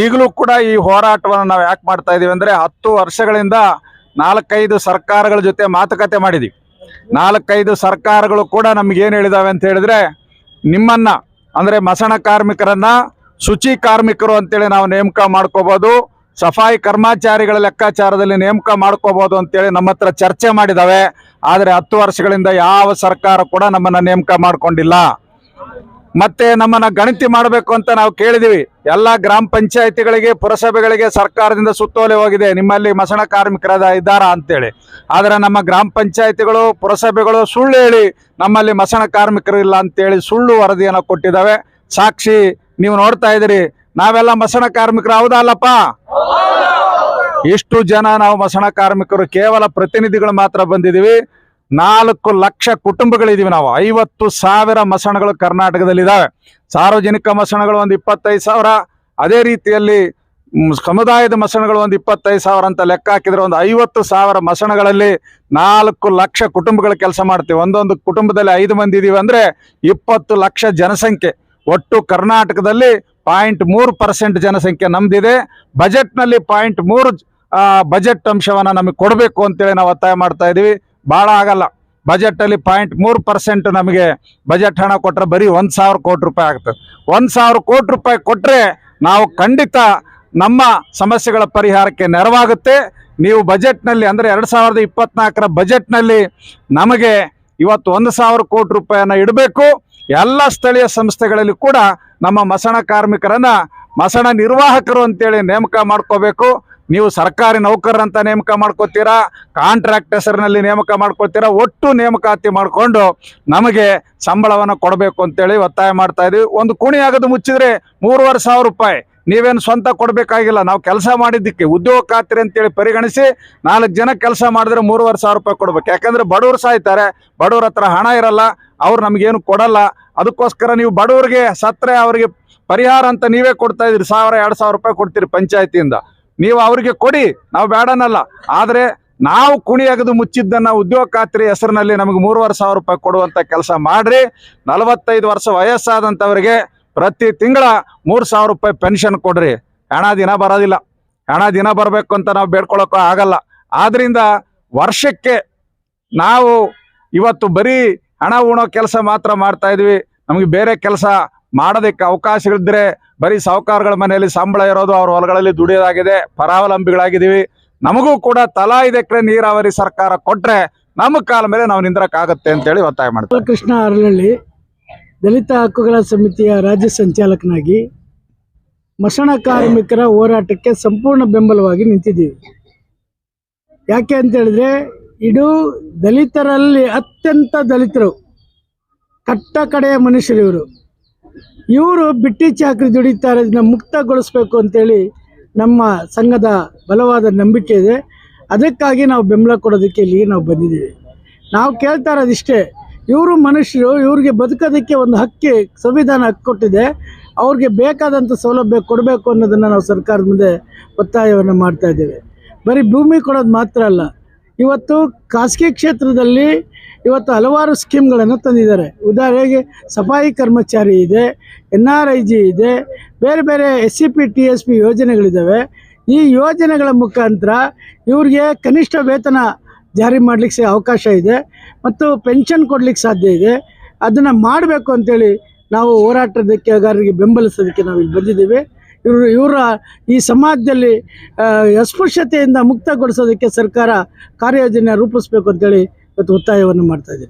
ಈಗಲೂ ಕೂಡ ಈ ಹೋರಾಟವನ್ನು ನಾವು ಯಾಕೆ ಮಾಡ್ತಾ ಇದೀವಿ ಅಂದ್ರೆ ಹತ್ತು ವರ್ಷಗಳಿಂದ ನಾಲ್ಕೈದು ಸರ್ಕಾರಗಳ ಜೊತೆ ಮಾತುಕತೆ ಮಾಡಿದ್ವಿ. ನಾಲ್ಕೈದು ಸರ್ಕಾರಗಳು ಕೂಡ ನಮ್ಗೆ ಏನು ಹೇಳಿದಾವೆ ಅಂತ ಹೇಳಿದ್ರೆ, ನಿಮ್ಮನ್ನ, ಅಂದ್ರೆ ಮಸಣ ಕಾರ್ಮಿಕರನ್ನ ಶುಚಿ ಕಾರ್ಮಿಕರು ಅಂತೇಳಿ ನಾವು ನೇಮಕ ಮಾಡ್ಕೋಬಹುದು ಸಫಾಯಿ ಕರ್ಮಚಾರಿಗಳ ಲೆಕ್ಕಾಚಾರದಲ್ಲಿ ನೇಮಕ ಮಾಡ್ಕೋಬೋದು ಅಂತೇಳಿ ನಮ್ಮ ಹತ್ರ ಚರ್ಚೆ ಮಾಡಿದಾವೆ. ಆದರೆ ಹತ್ತು ವರ್ಷಗಳಿಂದ ಯಾವ ಸರ್ಕಾರ ಕೂಡ ನಮ್ಮನ್ನ ನೇಮಕ ಮಾಡ್ಕೊಂಡಿಲ್ಲ. ಮತ್ತೆ ನಮ್ಮನ್ನ ಗಣತಿ ಮಾಡಬೇಕು ಅಂತ ನಾವು ಕೇಳಿದೀವಿ. ಎಲ್ಲಾ ಗ್ರಾಮ ಪಂಚಾಯತಿಗಳಿಗೆ, ಪುರಸಭೆಗಳಿಗೆ ಸರ್ಕಾರದಿಂದ ಸುತ್ತೋಲೆ ಹೋಗಿದೆ. ನಿಮ್ಮಲ್ಲಿ ಮಸಣ ಕಾರ್ಮಿಕರ ಇದ್ದಾರಾ ಅಂತೇಳಿ. ಆದರೆ ನಮ್ಮ ಗ್ರಾಮ ಪಂಚಾಯತಿಗಳು, ಪುರಸಭೆಗಳು ಸುಳ್ಳು ಹೇಳಿ ನಮ್ಮಲ್ಲಿ ಮಸಣ ಕಾರ್ಮಿಕರು ಇಲ್ಲ ಅಂತೇಳಿ ಸುಳ್ಳು ವರದಿಯನ್ನು ಕೊಟ್ಟಿದ್ದಾವೆ. ಸಾಕ್ಷಿ, ನೀವು ನೋಡ್ತಾ ಇದ್ದೀರಿ. ನಾವೆಲ್ಲ ಮಸಣ ಕಾರ್ಮಿಕರು ಹೌದಾ ಅಲ್ಲಪ್ಪ? ಇಷ್ಟು ಜನ ನಾವು ಮಸಣ ಕಾರ್ಮಿಕರು ಕೇವಲ ಪ್ರತಿನಿಧಿಗಳು ಮಾತ್ರ ಬಂದಿದ್ದೀವಿ. ನಾಲ್ಕು ಲಕ್ಷ ಕುಟುಂಬಗಳಿದೀವಿ ನಾವು. ಐವತ್ತು ಸಾವಿರ ಮಸಣಗಳು ಕರ್ನಾಟಕದಲ್ಲಿದ್ದಾವೆ ಸಾರ್ವಜನಿಕ ಮಸಣಗಳು ಒಂದು ಇಪ್ಪತ್ತೈದು ಸಾವಿರ. ಅದೇ ರೀತಿಯಲ್ಲಿ ಸಮುದಾಯದ ಮಸಣಗಳು ಒಂದು ಇಪ್ಪತ್ತೈದು ಸಾವಿರ ಅಂತ ಲೆಕ್ಕ ಹಾಕಿದ್ರೆ ಒಂದು ಐವತ್ತು ಸಾವಿರ ಮಸಣಗಳಲ್ಲಿ ನಾಲ್ಕು ಲಕ್ಷ ಕುಟುಂಬಗಳು ಕೆಲಸ ಮಾಡ್ತೀವಿ. ಒಂದೊಂದು ಕುಟುಂಬದಲ್ಲಿ ಐದು ಮಂದಿ ಇದೀವಿ ಅಂದ್ರೆ ಇಪ್ಪತ್ತು ಲಕ್ಷ ಜನಸಂಖ್ಯೆ. ಒಟ್ಟು ಕರ್ನಾಟಕದಲ್ಲಿ ಪಾಯಿಂಟ್ ಮೂರು ಪರ್ಸೆಂಟ್ ಜನಸಂಖ್ಯೆ ನಮ್ದಿದೆ. ಬಜೆಟ್ನಲ್ಲಿ ಪಾಯಿಂಟ್ ಮೂರು ಬಜೆಟ್ ಅಂಶವನ್ನ ನಮಗೆ ಕೊಡಬೇಕು ಅಂತೇಳಿ ನಾವು ಒತ್ತಾಯ ಮಾಡ್ತಾ ಇದೀವಿ. ಭಾಳ ಆಗಲ್ಲ. ಬಜೆಟ್ ಅಲ್ಲಿ ಪಾಯಿಂಟ್ ಮೂರು ಪರ್ಸೆಂಟ್ ನಮಗೆ ಬಜೆಟ್ ಹಣ ಕೊಟ್ಟರೆ ಬರೀ ಒಂದು ಸಾವಿರ ಕೋಟಿ ರೂಪಾಯಿ ಆಗ್ತದೆ. ಒಂದು ಸಾವಿರ ಕೋಟಿ ರೂಪಾಯಿ ಕೊಟ್ಟರೆ ನಾವು ಖಂಡಿತ ನಮ್ಮ ಸಮಸ್ಯೆಗಳ ಪರಿಹಾರಕ್ಕೆ ನೆರವಾಗುತ್ತೆ. ನೀವು ಬಜೆಟ್ನಲ್ಲಿ ಅಂದ್ರೆ ಎರಡು ಸಾವಿರದ ಇಪ್ಪತ್ನಾಲ್ಕರ ಬಜೆಟ್ನಲ್ಲಿ ನಮಗೆ ಇವತ್ತು ಒಂದು ಸಾವಿರ ಕೋಟಿ ರೂಪಾಯಿಯನ್ನು ಇಡಬೇಕು. ಎಲ್ಲ ಸ್ಥಳೀಯ ಸಂಸ್ಥೆಗಳಲ್ಲಿ ಕೂಡ ನಮ್ಮ ಮಸಣ ಕಾರ್ಮಿಕರನ್ನು ಮಸಣ ನಿರ್ವಾಹಕರು ಅಂತೇಳಿ ನೇಮಕ ಮಾಡ್ಕೋಬೇಕು. ನೀವು ಸರ್ಕಾರಿ ನೌಕರರಂತ ನೇಮಕ ಮಾಡ್ಕೋತೀರಾ? ಕಾಂಟ್ರಾಕ್ಟ್ ಹೆಸರಿನಲ್ಲಿ ನೇಮಕ ಮಾಡ್ಕೊಳ್ತೀರಾ ಒಟ್ಟು ನೇಮಕಾತಿ ಮಾಡಿಕೊಂಡು ನಮಗೆ ಸಂಬಳವನ್ನು ಕೊಡಬೇಕು ಅಂತೇಳಿ ಒತ್ತಾಯ ಮಾಡ್ತಾ ಇದೀವಿ. ಒಂದು ಕುಣಿ ಆಗದು ಮುಚ್ಚಿದ್ರೆ ಮೂರುವರೆ ಸಾವಿರ ರೂಪಾಯಿ. ನೀವೇನು ಸ್ವಂತ ಕೊಡಬೇಕಾಗಿಲ್ಲ. ನಾವು ಕೆಲಸ ಮಾಡಿದ್ದಕ್ಕೆ ಉದ್ಯೋಗ ಖಾತ್ರಿ ಅಂತೇಳಿ ಪರಿಗಣಿಸಿ ನಾಲ್ಕು ಜನ ಕೆಲಸ ಮಾಡಿದ್ರೆ ಮೂರುವರೆ ಸಾವಿರ ರೂಪಾಯಿ ಕೊಡ್ಬೇಕು. ಯಾಕಂದ್ರೆ ಬಡವರು ಸಾಯ್ತಾರೆ ಬಡವ್ರ ಹತ್ರ ಹಣ ಇರಲ್ಲ. ಅವ್ರು ನಮಗೇನು ಕೊಡಲ್ಲ. ಅದಕ್ಕೋಸ್ಕರ ನೀವು ಬಡವರಿಗೆ ಸತ್ತರೆ ಅವರಿಗೆ ಪರಿಹಾರ ಅಂತ ನೀವೇ ಕೊಡ್ತಾ ಇದ್ರಿ ಸಾವಿರ, ಎರಡು ಸಾವಿರ ರೂಪಾಯಿ ಕೊಡ್ತೀರಿ ಪಂಚಾಯತಿಯಿಂದ. ನೀವು ಅವರಿಗೆ ಕೊಡಿ, ನಾವು ಬೇಡನಲ್ಲ. ಆದರೆ ನಾವು ಕುಣಿಯಾಗದು ಮುಚ್ಚಿದ್ದನ್ನ ಉದ್ಯೋಗ ಖಾತ್ರಿ ಹೆಸರಿನಲ್ಲಿ ನಮಗೆ ಮೂರುವರೆ ಸಾವಿರ ರೂಪಾಯಿ ಕೊಡುವಂತ ಕೆಲಸ ಮಾಡ್ರಿ. ನಲವತ್ತೈದು ವರ್ಷ ವಯಸ್ಸಾದಂಥವರಿಗೆ ಪ್ರತಿ ತಿಂಗಳ ಮೂರು ಸಾವಿರ ರೂಪಾಯಿ ಪೆನ್ಷನ್ ಕೊಡ್ರಿ. ಹಣ ದಿನ ಬರೋದಿಲ್ಲ. ಹಣ ದಿನ ಬರಬೇಕು ಅಂತ ನಾವು ಬೇಡ್ಕೊಳಕ್ಕೂ ಆಗಲ್ಲ. ಆದ್ರಿಂದ ವರ್ಷಕ್ಕೆ ನಾವು ಇವತ್ತು ಬರೀ ಹಣ ಉಣೋ ಕೆಲಸ ಮಾತ್ರ ಮಾಡ್ತಾ ಇದ್ವಿ. ನಮಗೆ ಬೇರೆ ಕೆಲಸ ಮಾಡೋದಕ್ಕೆ ಅವಕಾಶಗಳಿದ್ರೆ ಬರೀ ಸಾಹುಕಾರಗಳ ಮನೆಯಲ್ಲಿ ಸಂಬಳ ಇರೋದು ಅವ್ರ ಹೊಲಗಳಲ್ಲಿ ದುಡಿಯೋದಾಗಿದೆ, ಪರಾವಲಂಬಿಗಳಾಗಿದ್ದೀವಿ. ನಮಗೂ ಕೂಡ ತಲಾ ಎಕರೆ ನೀರಾವರಿ ಸರ್ಕಾರ ಕೊಟ್ಟರೆ ನಮ್ಮ ಕಾಲ ಮೇಲೆ ನಾವು ನಿಂದ್ರಕ್ಕಾಗತ್ತೆ ಅಂತೇಳಿ ಒತ್ತಾಯ ಮಾಡ್ತೀವಿ ಕೃಷ್ಣ ಅರಳಳ್ಳಿ, ದಲಿತ ಹಕ್ಕುಗಳ ಸಮಿತಿಯ ರಾಜ್ಯ ಸಂಚಾಲಕನಾಗಿ ಮಸಣ ಕಾರ್ಮಿಕರ ಹೋರಾಟಕ್ಕೆ ಸಂಪೂರ್ಣ ಬೆಂಬಲವಾಗಿ ನಿಂತಿದ್ದೀವಿ. ಯಾಕೆ ಅಂತ ಹೇಳಿದ್ರೆ ಇದು ದಲಿತರಲ್ಲಿ ಅತ್ಯಂತ ದಲಿತರು, ಕಟ್ಟ ಕಡೆಯ ಮನುಷ್ಯರು ಇವರು ಬಿಟ್ಟಿ ಚಾಕರಿ ದುಡಿತಾರೆ, ಇದನ್ನ ಮುಕ್ತಗೊಳಿಸ್ಬೇಕು ಅಂತೇಳಿ ನಮ್ಮ ಸಂಘದ ಬಲವಾದ ನಂಬಿಕೆ ಇದೆ. ಅದಕ್ಕಾಗಿ ನಾವು ಬೆಂಬಲ ಕೊಡೋದಕ್ಕೆ ಇಲ್ಲಿಗೆ ನಾವು ಬಂದಿದ್ದೀವಿ. ನಾವು ಕೇಳ್ತಾ ಇರೋದಿಷ್ಟೇ, ಇವರು ಮನುಷ್ಯರು, ಇವ್ರಿಗೆ ಬದುಕೋದಕ್ಕೆ ಒಂದು ಹಕ್ಕಿ, ಸಂವಿಧಾನ ಹಕ್ಕು ಕೊಟ್ಟಿದೆ. ಅವ್ರಿಗೆ ಬೇಕಾದಂಥ ಸೌಲಭ್ಯ ಕೊಡಬೇಕು ಅನ್ನೋದನ್ನು ನಾವು ಸರ್ಕಾರದ ಮುಂದೆ ಒತ್ತಾಯವನ್ನು ಮಾಡ್ತಾ ಇದ್ದೇವೆ. ಬರೀ ಭೂಮಿ ಕೊಡೋದು ಮಾತ್ರ ಅಲ್ಲ ಇವತ್ತು ಖಾಸಗಿ ಕ್ಷೇತ್ರದಲ್ಲಿ ಇವತ್ತು ಹಲವಾರು ಸ್ಕೀಮ್ಗಳನ್ನು ತಂದಿದ್ದಾರೆ. ಉದಾಹರಣೆಗೆ ಸಫಾಯಿ ಕರ್ಮಚಾರಿ ಇದೆ, ಎನ್ ಆರ್ ಐ ಜಿ ಇದೆ, ಬೇರೆ ಬೇರೆ S C P, T S P ಯೋಜನೆಗಳಿದ್ದಾವೆ. ಈ ಯೋಜನೆಗಳ ಮುಖಾಂತರ ಇವ್ರಿಗೆ ಕನಿಷ್ಠ ವೇತನ ಜಾರಿ ಮಾಡಲಿಕ್ಕೆ ಅವಕಾಶ ಇದೆ ಮತ್ತು ಪೆನ್ಷನ್ ಕೊಡ್ಲಿಕ್ಕೆ ಸಾಧ್ಯ ಇದೆ. ಅದನ್ನು ಮಾಡಬೇಕು ಅಂತೇಳಿ ನಾವು ಹೋರಾಟದಕ್ಕೆಗಾರರಿಗೆ ಬೆಂಬಲಿಸೋದಕ್ಕೆ ನಾವು ಇಲ್ಲಿ ಬಂದಿದ್ದೀವಿ. ಇವರು ಇವರ ಈ ಸಮಾಜದಲ್ಲಿ ಅಸ್ಪೃಶ್ಯತೆಯಿಂದ ಮುಕ್ತಗೊಳಿಸೋದಕ್ಕೆ ಸರ್ಕಾರ ಕಾರ್ಯಯೋಜನೆ ರೂಪಿಸಬೇಕು ಅಂತೇಳಿ ಇವತ್ತು ಒತ್ತಾಯವನ್ನು ಮಾಡ್ತಾ ಇದ್ದೀವಿ